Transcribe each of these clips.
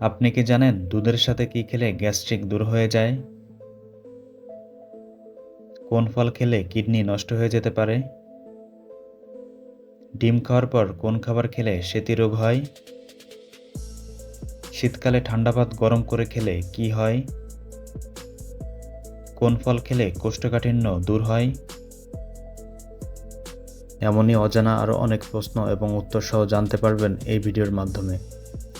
আপনি কি জানেন দুধের সাথে কি খেলে গ্যাস্ট্রিক দূর হয়ে যায়? কোন ফল খেলে কিডনি নষ্ট হয়ে যেতে পারে? ডিম খাওয়ার পর কোন খাবার খেলে সেতি রোগ হয়? শীতকালে ঠান্ডা ভাত গরম করে খেলে কি হয়? কোন ফল খেলে কোষ্ঠকাঠিন্য দূর হয়? এমনই অজানা আরও অনেক প্রশ্ন এবং উত্তর সহ জানতে পারবেন এই ভিডিওর মাধ্যমে।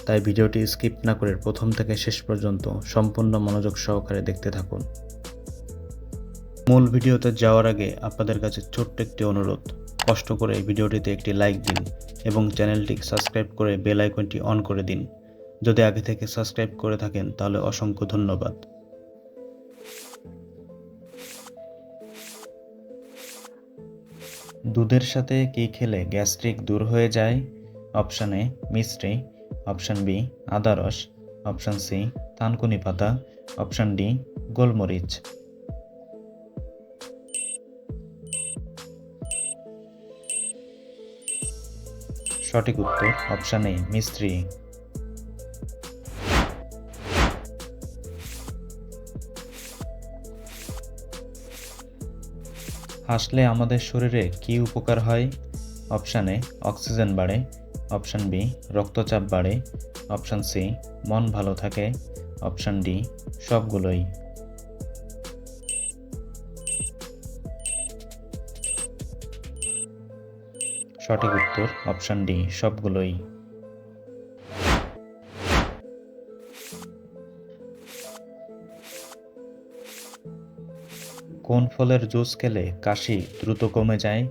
তাই ভিডিওটি স্কিপ না করে প্রথম থেকে শেষ পর্যন্ত সম্পূর্ণ মনোযোগ সহকারে দেখতে থাকুন। মূল ভিডিওতে যাওয়ার আগে আপনাদের কাছে ছোট্ট একটি অনুরোধ। কষ্ট করে ভিডিওটিতে একটি লাইক দিন এবং চ্যানেলটি সাবস্ক্রাইব করে বেল আইকনটি অন করে দিন। যদি আগে থেকে সাবস্ক্রাইব করে থাকেন তাহলে অসংখ্য ধন্যবাদ। দুধের সাথে কি খেলে গ্যাস্ট্রিক দূর হয়ে যায়? অপশানে মিষ্টি। অপশান বি, আদা রস। অপশান সি থানকুনি পাতা। অপশান ডি, গোলমরিচ। সঠিক উত্তর অপশান এ, মিস্ত্রি। হাসলে আমাদের শরীরে কি উপকার হয়? অপশান অক্সিজেন বাড়ে। অপশান বি, রক্তচাপ বাড়ে। অপশান সি, মন ভালো থাকে। অপশান ডি, সবগুলোই। সঠিক উত্তর, অপশান ডি, সবগুলোই। কোন ফলের জুস খেলে কাশি দ্রুত কমে যায়?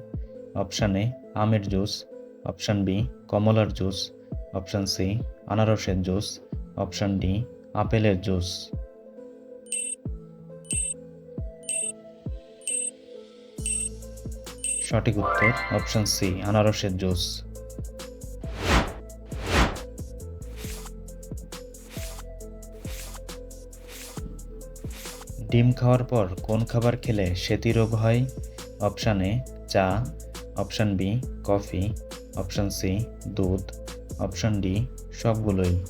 অপশান আমের জুস। অপশান বি, কমলার জুস। অপশান সি, আনারসের জুস। অপশান ডি, আপেলের জুস। সঠিক উত্তর, অপশান সি, আনারসের জুস। ডিম খাওয়ার পর কোন খাবার খেলে সেতি রোগ হয়? অপশান এ, চা। Option B, coffee. Option C, দুধ, অপশান ডি, সবগুলোই।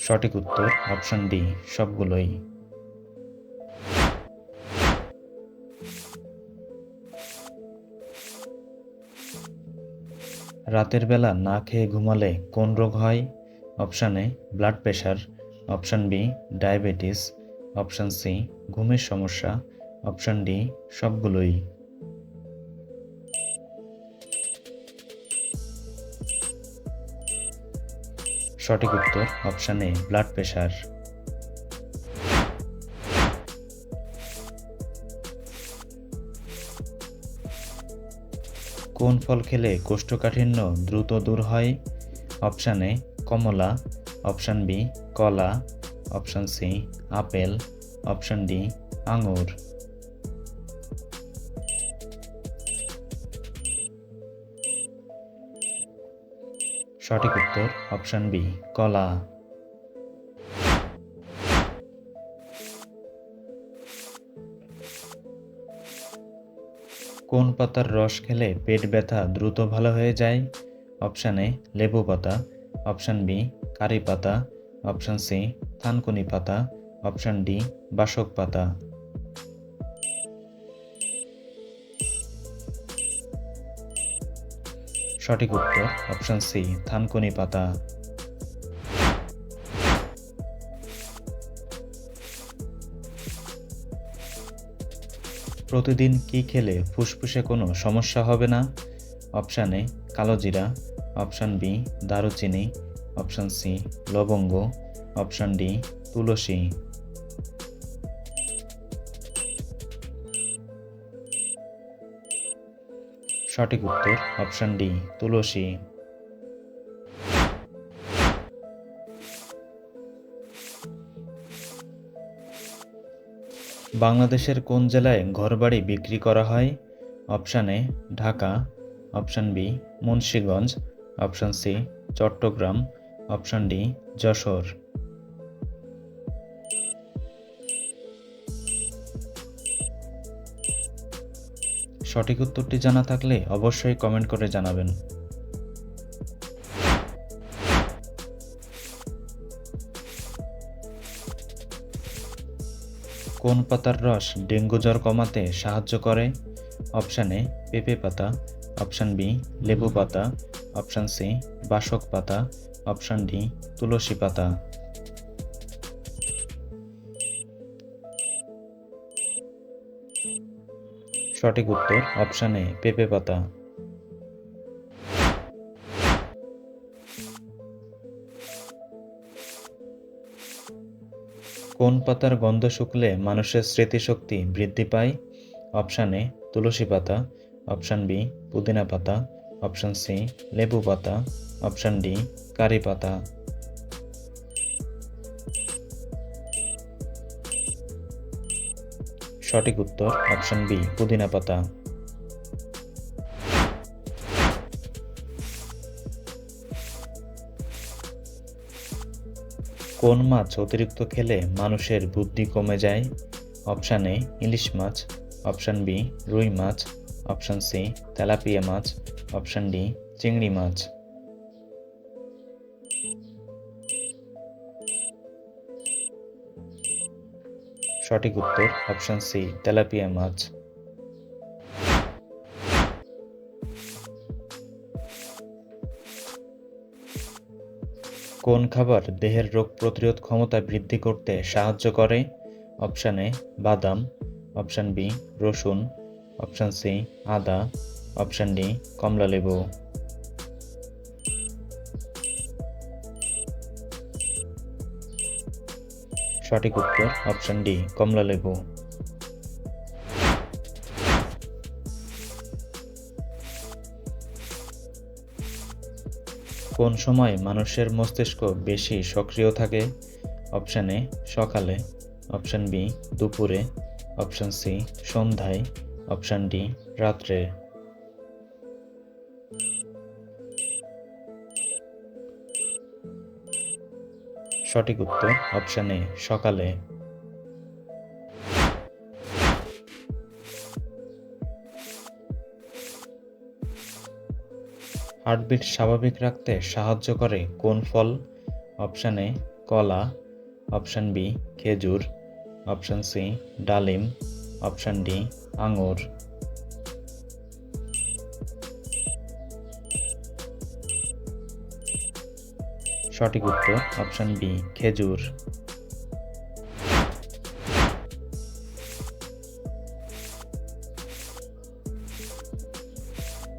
সঠিক উত্তর, অপশান ডি, সবগুলোই। রাতের বেলা না খেয়ে ঘুমালে কোন রোগ হয়? Option A, blood pressure. Option B, diabetes. Option C, ঘুমের সমস্যা, অপশান ডি, সবগুলোই। সঠিক উত্তর, অপশান এ ব্লাড প্রেশার কোন ফল খেলে কোষ্ঠকাঠিন্য দ্রুত দূর হয়? অপশান এ, কমলা, অপশান বি, কলা option C apple option D আঙুর সঠিক উত্তর অপশান বি কলা। কোন পাতার রস খেলে পেট ব্যথা দ্রুত ভালো হয়ে যায়? অপশান এ লেবু পাতা। অপশান বি কারি পাতা। অপশান সি, থানকুনি পাতা। অপশান ডি, বাসক পাতা। সঠিক উত্তর, অপশান সি, থানকুনি পাতা। প্রতিদিন কি খেলে ফুসফুসে কোনো সমস্যা হবে না? অপশান এ, কালো জিরা। অপশান বি, দারুচিনি। অপশান সি লবঙ্গ। অপশান ডি তুলসী। সঠিক উত্তর, অপশান ডি তুলসী। বাংলাদেশের কোন জেলায় ঘরবাড়ি বিক্রি করা হয়? Option A Dhaka. Option B Munshiganj. Option C Chattogram. Option D, Jashore. সঠিক উত্তরটি জানা থাকলে অবশ্যই কমেন্ট করে জানাবেন। কোন পাতার রস ডেঙ্গু জ্বর কমাতে সাহায্য করে? অপশান এ, পেঁপে পাতা। অপশান বি, লেবু পাতা। অপশান সি, বাসক পাতা। অপশান ডি, তুলসী পাতা। সঠিক উত্তর অপশান এ, পেঁপে পাতা। কোন পাতার গন্ধ শুকলে মানুষের স্মৃতিশক্তি বৃদ্ধি পায়? অপশান এ, তুলসী পাতা। অপশান বি, পুদিনা পাতা। অপশান সি, লেবু পাতা। অপশান ডি কারি পাতা। সঠিক উত্তর অপশন বি, পুদিনা পাতা। কোন মাছ অতিরিক্ত খেলে মানুষের বুদ্ধি কমে যায়? অপশান এ, ইলিশ মাছ। অপশান বি, রুই মাছ। অপশান সি, তেলাপিয়া মাছ। অপশান ডি, চিংড়ি মাছ। সঠিক উত্তর অপশান সি, তেলাপিয়া মাছ। কোন খাবার দেহের রোগ প্রতিরোধ ক্ষমতা বৃদ্ধি করতে সাহায্য করে? অপশান এ, বাদাম। অপশান বি, রসুন। অপশান সি, আদা। অপশান ডি কমলা সঠিক উত্তর, অপশান ডি, কমলা লেবু। কোন সময় মানুষের মস্তিষ্ক বেশি সক্রিয় থাকে? অপশান এ, সকালে। অপশান বি, দুপুরে। অপশান সি, সন্ধ্যায়। অপশান ডি, রাত্রে। সঠিক উত্তর অপশান এ সকালে। হার্টবিট স্বাভাবিক রাখতে সাহায্য করে কোন ফল? অপশান এ কলা। অপশান বি খেজুর। অপশান সি ডালিম। অপশান ডি আঙুর। সঠিক উত্তর অপশান বি খেজুর।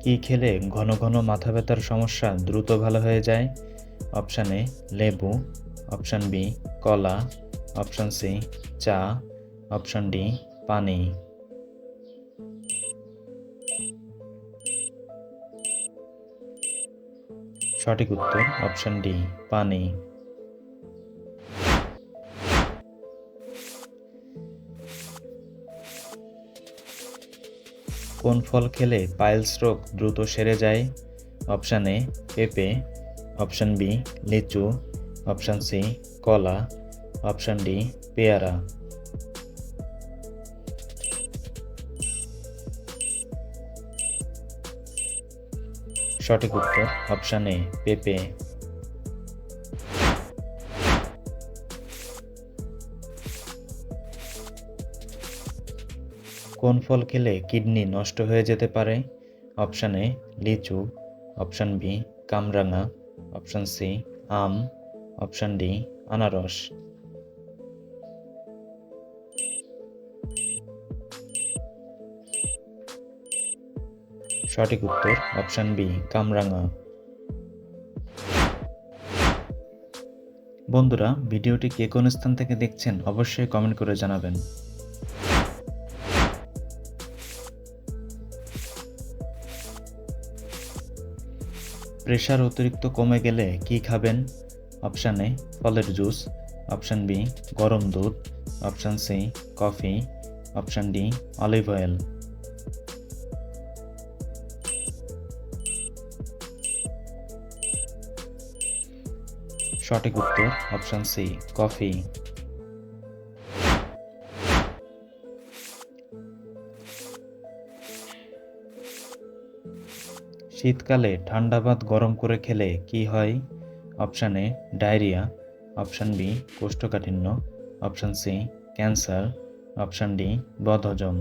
কি খেলে ঘন ঘন মাথা ব্যথার সমস্যা দ্রুত ভালো হয়ে যায়? অপশান এ লেবু। অপশান বি কলা। অপশান সি চা। অপশান ডি পানি। সঠিক উত্তর অপশান ডি, পানি। কোন ফল খেলে পাইলস রোগ দ্রুত সেরে যায়? অপশান এ, পেঁপে। অপশান বি, লিচু। অপশান সি, কলা। অপশান ডি, পেয়ারা। সঠিক উত্তর অপশান এ পেঁপে। কোন ফল খেলে কিডনি নষ্ট হয়ে যেতে পারে? অপশান এ লিচু। অপশান বি কামরাঙা। অপশান সি আম। অপশান ডি আনারস। সঠিক উত্তর অপশান বি কামরাঙা। বন্ধুরা, ভিডিওটি কে কোন স্থান থেকে দেখছেন অবশ্যই কমেন্ট করে জানাবেন। প্রেশার অতিরিক্ত কমে গেলে কি খাবেন? অপশান এ ফলের জুস অপশান বি গরম দুধ option C coffee option D olive oil সঠিক উত্তর অপশান সি কফি শীতকালে ঠান্ডা ভাত গরম করে খেলে কি হয়? Option A diarrhoea option B কোষ্ঠকাঠিন্য. Option C cancer option D বদহজম।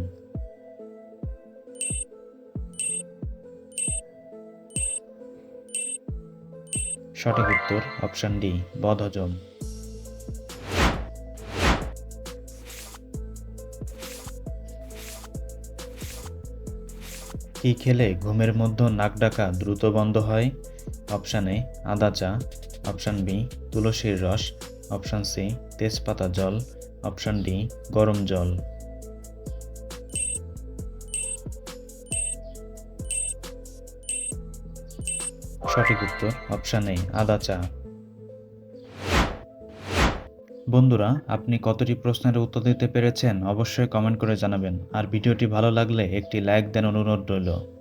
সঠিক উত্তর অপশান ডি বদহজম। কি খেলে ঘুমের মধ্যে নাক ডাকা দ্রুত বন্ধ হয়? অপশান এ আদা চা। অপশান বি তুলসীর রস। অপশান সি তেজপাতা জল। অপশান ডি গরম জল। সঠিক উত্তর অপশান এ আদা চা। বন্ধুরা, আপনি কতটি প্রশ্নের উত্তর দিতে পেরেছেন অবশ্যই কমেন্ট করে জানাবেন। আর ভিডিওটি ভালো লাগলে একটি লাইক দেন, অনুরোধ রইল।